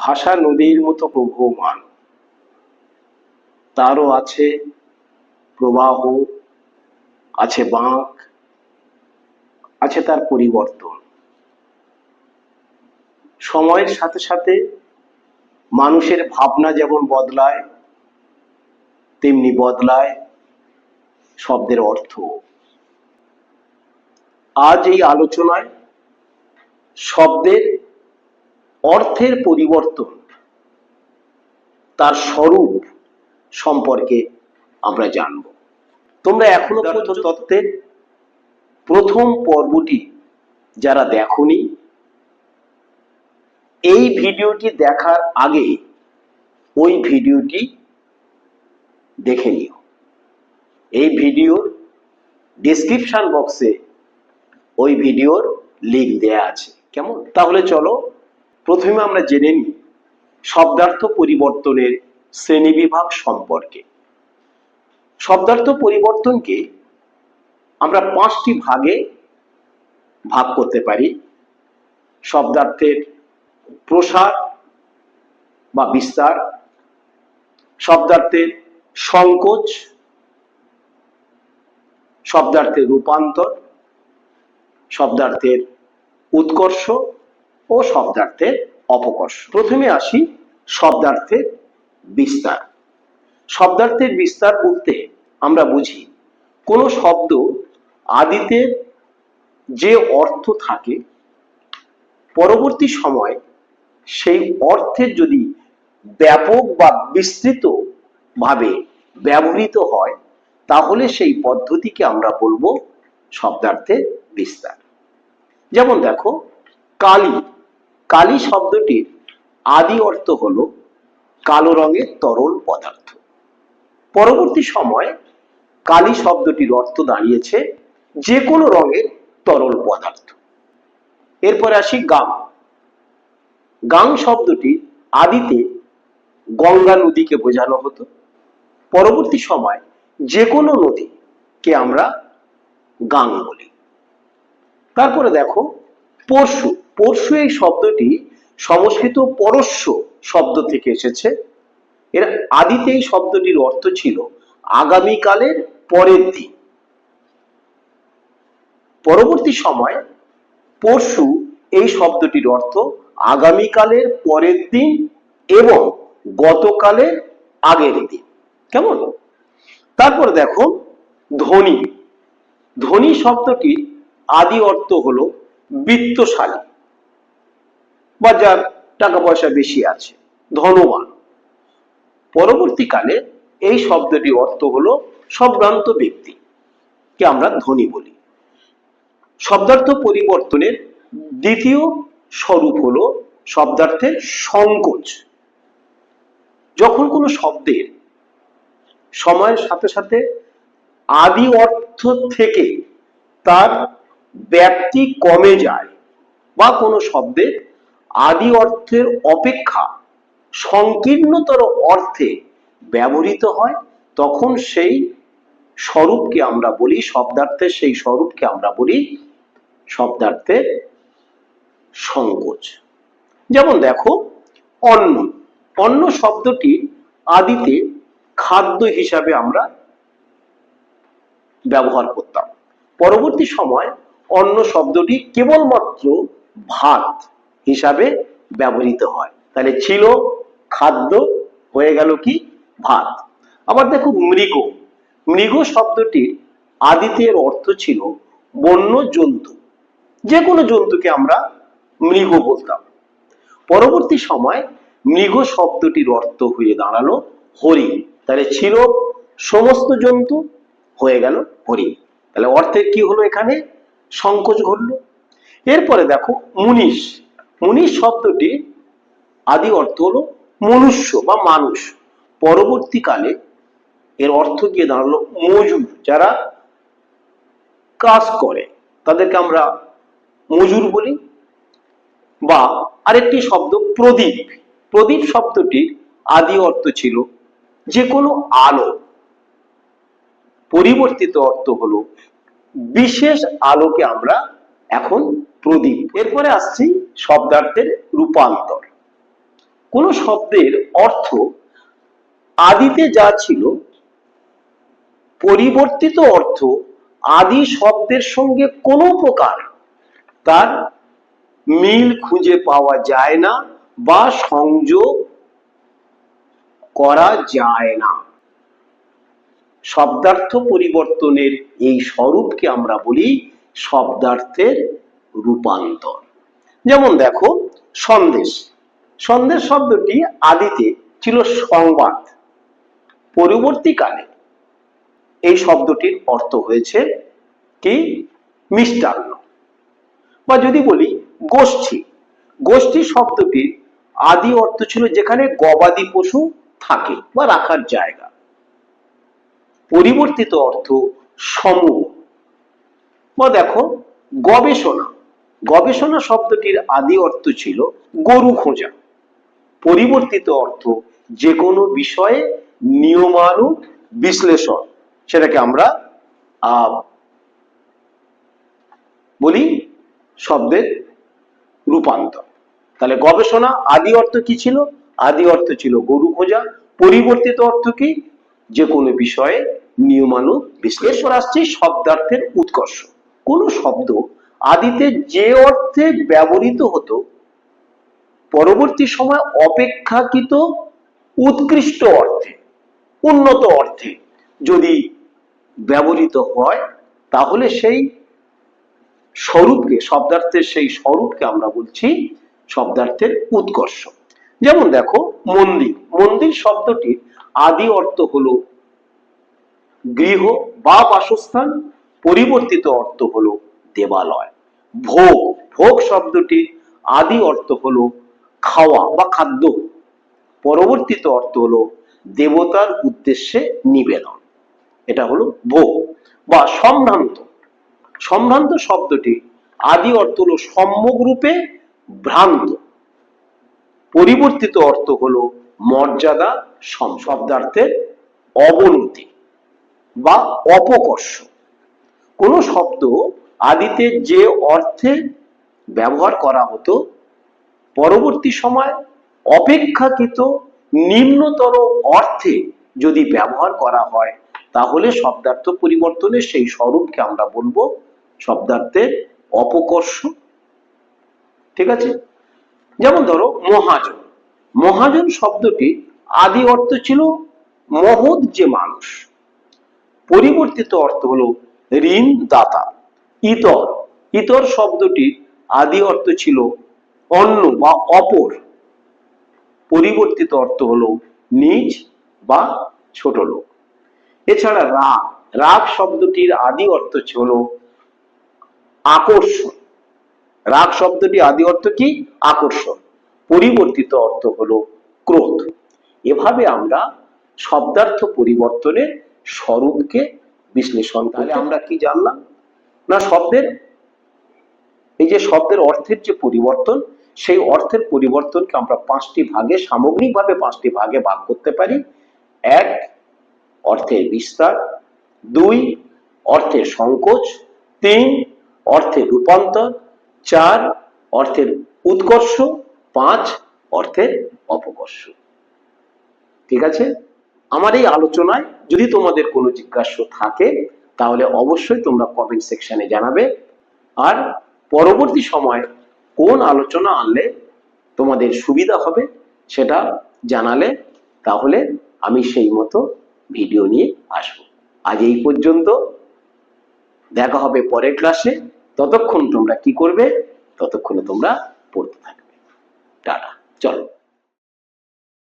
ভাষা নদীর মতো প্রবহমান। তারও আছে প্রবাহ, আছে বাঁক, আছে তার পরিবর্তন। সময়ের সাথে সাথে মানুষের ভাবনা যেমন বদলায়, তেমনি বদলায় শব্দের অর্থ। আজ এই আলোচনায় শব্দের অর্থের পরিবর্তন তার স্বরূপ সম্পর্কে আমরা জানব। তোমরা এখনও তত্ত্বের প্রথম পর্বটি যারা দেখনি এই ভিডিওটি দেখার আগে ওই ভিডিওটি দেখে নিও। এই ভিডিওর ডিসক্রিপশন বক্সে ওই ভিডিওর লিঙ্ক দেয়া আছে। কেমন? তাহলে চলো প্রথমে আমরা জেনে নিই শব্দার্থ পরিবর্তনের শ্রেণীবিভাগ সম্পর্কে। শব্দার্থ পরিবর্তনকে আমরা পাঁচটি ভাগে ভাগ করতে পারি। শব্দার্থের প্রসার বা বিস্তার, শব্দার্থের সংকোচ, শব্দার্থের রূপান্তর, শব্দার্থের উৎকর্ষ ও শব্দার্থের অপকর্ষ। প্রথমে আসি শব্দার্থের বিস্তার। শব্দার্থের বিস্তার বলতে আমরা বুঝি, কোনো শব্দ আদিতে যে অর্থ থাকে, পরবর্তী সময় সেই অর্থের যদি ব্যাপক বা বিস্তৃত ভাবে ব্যবহৃত হয়, তাহলে সেই পদ্ধতিকে আমরা বলব শব্দার্থের বিস্তার। যেমন দেখো, কালি কালি শব্দটির আদি অর্থ হলো কালো রঙের তরল পদার্থ। পরবর্তী সময় কালি শব্দটির অর্থ দাঁড়িয়েছে যে কোনো রঙের তরল পদার্থ। এরপরে আসি গাং। গাং শব্দটি আদিতে গঙ্গা নদীকে বোঝানো হতো। পরবর্তী সময় যে কোনো নদীকে আমরা গাং বলি। তারপরে দেখো পরশু। পরশু এই শব্দটি সংস্কৃত পরশ্য শব্দ থেকে এসেছে। এর আদিতে এই শব্দটির অর্থ ছিল আগামীকালের পরের দিন। পরবর্তী সময় পরশু এই শব্দটির অর্থ আগামীকালের পরের দিন এবং গতকালের আগের দিন। কেমন? তারপরে দেখো ধনী ধনী শব্দটির আদি অর্থ হলো বিত্তশালী। বা যার টাকা পয়সা বেশি আছে, ধনবান। পরবর্তীকালে এই শব্দটির অর্থ হলো সম্ভ্রান্ত ব্যক্তি, কে আমরা ধনী বলি। শব্দার্থ পরিবর্তনের দ্বিতীয় স্বরূপ হলো শব্দার্থের সংকোচ। যখন কোনো শব্দের সময়ের সাথে সাথে আদি অর্থ থেকে তার ব্যাপ্তি কমে যায় বা কোনো শব্দের আদি অর্থের অপেক্ষা সংকীর্ণতর অর্থে ব্যবহৃত হয়, তখন সেই স্বরূপকে আমরা বলি শব্দার্থের সেই স্বরূপকে আমরা বলি শব্দার্থের সংকোচ। যেমন দেখো, অন্ন। অন্ন শব্দটি আদিতে খাদ্য হিসাবে আমরা ব্যবহার করতাম। পরবর্তী সময় অন্ন শব্দটি কেবলমাত্র ভাত হিসাবে ব্যবহৃত হয়। তাহলে ছিল খাদ্য, হয়ে গেল কি? ভাত। আবার দেখো মৃগ। মৃগ শব্দটির আদিতে এর অর্থ ছিল বন্য জন্তু। যে কোনো জন্তুকে আমরা মৃগ বলতাম। পরবর্তী সময় মৃগ শব্দটির অর্থ হয়ে দাঁড়াল হরিণ তাহলে ছিল সমস্ত জন্তু, হয়ে গেল হরিণ তাহলে অর্থের কি হলো এখানে? সংকোচ ঘটলো। এরপরে দেখো মুনিশ। মুনিশ শব্দটি আদি অর্থ হলো মনুষ্য বা মানুষ। পরবর্তীকালে এর অর্থ গিয়ে দাঁড়াল মজুর, যারা কাজ করে। তাদেরকে আমরা মজুর বলি বা আরেকটি শব্দ প্রদীপ। প্রদীপ শব্দটির আদি অর্থ ছিল যে কোনো আলো। পরিবর্তিত অর্থ হলো বিশেষ আলোকে আমরা এখন প্রদীপ। এরপরে আসছি শব্দার্থের রূপান্তর। কোন শব্দের অর্থ আদিতে যা ছিল, পরিবর্তিত অর্থ আদি শব্দের সঙ্গে কোনো প্রকার তার মিল খুঁজে পাওয়া যায় না বা সংযোগ করা যায় না। শব্দার্থ পরিবর্তনের এই স্বরূপকে আমরা বলি শব্দার্থের রূপান্তর। যেমন দেখো, সন্দেশ। সন্দেশ শব্দটি আদিতে ছিল সংবাদ। পরবর্তীকালে এই শব্দটির অর্থ হয়েছে কি? মিষ্টান্ন। বা যদি বলি গোষ্ঠী। গোষ্ঠী শব্দটির আদি অর্থ ছিল যেখানে গবাদি পশু থাকে বা রাখার জায়গা। পরিবর্তিত অর্থ সমূহ। বা দেখো, গবেষণা। গবেষণা শব্দটির আদি অর্থ ছিল গরু খোঁজা। পরিবর্তিত অর্থ যে কোনো বিষয়ে নিয়মানুগ বিশ্লেষণ, সেটাকে আমরা বলি শব্দের রূপান্তর। তাহলে গবেষণা আদি অর্থ কি ছিল? আদি অর্থ ছিল গরু খোঁজা। পরিবর্তিত অর্থ কি? যে কোনো বিষয়ে নিয়মানু বিশ্লেষণ আসছে, শব্দার্থের উৎকর্ষ। কোন শব্দ আদিতে যে অর্থে ব্যবহৃত হতো, পরবর্তী সময় অপেক্ষাকৃত উৎকৃষ্ট অর্থে, উন্নত অর্থে যদি ব্যবহৃত হয়, তাহলে সেই স্বরূপকে, শব্দার্থের সেই স্বরূপকে আমরা বলছি শব্দার্থের উৎকর্ষ। যেমন দেখো, মন্দির। মন্দির শব্দটির আদি অর্থ হলো গৃহ বা বাসস্থান পরিবর্তিত অর্থ হলো দেবালয়। ভোগ। ভোগ শব্দটি আদি অর্থ হলো খাওয়া বা খাদ্য। পরবর্তিত অর্থ হলো দেবতার উদ্দেশ্যে নিবেদন। এটা হলো ভোগ বা সম্ভ্রান্ত। সম্ভ্রান্ত শব্দটি আদি অর্থ হলো সম্যক রূপে ভ্রান্ত। পরিবর্তিত অর্থ হলো মর্যাদা শব্দার্থের অবনতি বা অপকর্ষ। কোন শব্দ আদিতে যে অর্থে ব্যবহার করা হতো, পরবর্তী সময় অপেক্ষাকৃত নিম্নতর অর্থে যদি ব্যবহার করা হয়, তাহলে শব্দার্থ পরিবর্তনের সেই স্বরূপকে আমরা বলব শব্দার্থের অপকর্ষ। ঠিক আছে? যেমন ধরো, মহাজন। মহাজন শব্দটি আদি অর্থ ছিল মহৎ যে মানুষ। পরিবর্তিত অর্থ হলো ঋণ দাতা ইতর। ইতর শব্দটি আদি অর্থ ছিল অন্য বা অপর। পরিবর্তিত অর্থ হলো নিজ বা ছোট লোক। এছাড়া রাগ রাগ শব্দটির আদি অর্থ ছিল আকর্ষণ। রাগ শব্দটি আদি অর্থ কি? আকর্ষণ। পরিবর্তিত অর্থ হলো ক্রোধ। এভাবে আমরা শব্দার্থ পরিবর্তনের স্বরূপকে বিশ্লেষণ। তাহলে আমরা কি জানলাম? না, শব্দের, এই যে শব্দের অর্থের যে পরিবর্তন, সেই অর্থের পরিবর্তনকে আমরা পাঁচটি ভাগে, সামগ্রিকভাবে পাঁচটি ভাগে ভাগ করতে পারি। এক, অর্থের বিস্তার। দুই, অর্থের সংকোচ। তিন, অর্থের রূপান্তর। চার, অর্থের উৎকর্ষ। পাঁচ, অর্থের অপকর্ষ। ঠিক আছে? আমার এই আলোচনায় যদি তোমাদের কোনো জিজ্ঞাসা থাকে, তাহলে অবশ্যই তোমরা কমেন্ট সেকশনে জানাবে। আর পরবর্তী সময় কোন আলোচনা আনলে তোমাদের সুবিধা হবে সেটা জানালে, তাহলে আমি সেই মতো ভিডিও নিয়ে আসব। আজ এই পর্যন্ত। দেখা হবে পরের ক্লাসে ততক্ষণ তোমরা কি করবে? ততক্ষণে তোমরা পড়তে থাকবে। টাটা। চলো।